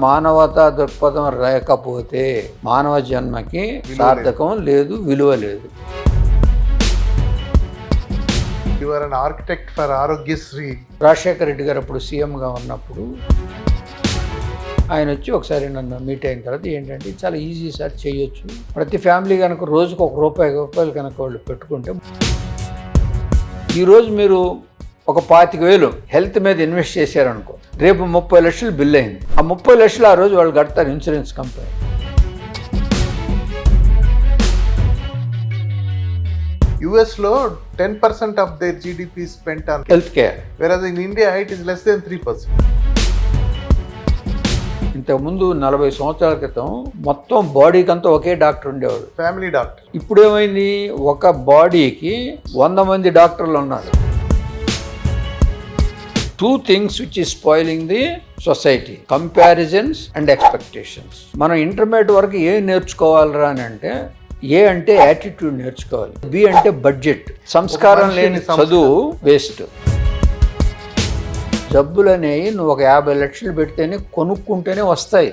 మానవతా దృక్పథం లేకపోతే మానవ జన్మకి సార్థకం లేదు విలువ లేదు. An architect for Aarogyasri. Rajasekhara Reddy గారు అప్పుడు సీఎంగా ఉన్నప్పుడు ఆయన వచ్చి ఒకసారి నన్ను మీట్ అయిన తర్వాత ఏంటంటే "ఇది చాలా ఈజీ సార్ చేయొచ్చు. ప్రతి ఫ్యామిలీ కనుక రోజుకు ఒక రూపాయి రూపాయలు కనుక వాళ్ళు పెట్టుకుంటే ఈరోజు మీరు ఒక పాతిక వేలు హెల్త్ మీద ఇన్వెస్ట్ చేశారనుకో రేపు ముప్పై లక్షలు బిల్ అయింది. ఆ ముప్పై లక్షలు ఆ రోజు వాళ్ళు కడతారు ఇన్సూరెన్స్ కంపెనీ. యుఎస్లో ten percent of their GDP spent on health care versus in India it is less than three percent ఇంతకుముందు నలభై సంవత్సరాల క్రితం మొత్తం బాడీకి అంతా ఒకే డాక్టర్ ఉండేవాడు. ఫ్యామిలీ డాక్టర్ ఇప్పుడు ఏమైంది ఒక బాడీకి వంద మంది డాక్టర్లు ఉన్నారు. Two things which is spoiling the society comparisons and expectations మనం ఇంటర్మీడియట్ వరకు ఏం నేర్చుకోవాలరా అని అంటే ఏ అంటే యాటిట్యూడ్ నేర్చుకోవాలి బి అంటే బడ్జెట్ సంస్కారం లేని చదువు వేస్ట్ జబ్బులు అనేవి నువ్వు ఒక యాభై లక్షలు పెడితేనే కొనుక్కుంటేనే వస్తాయి.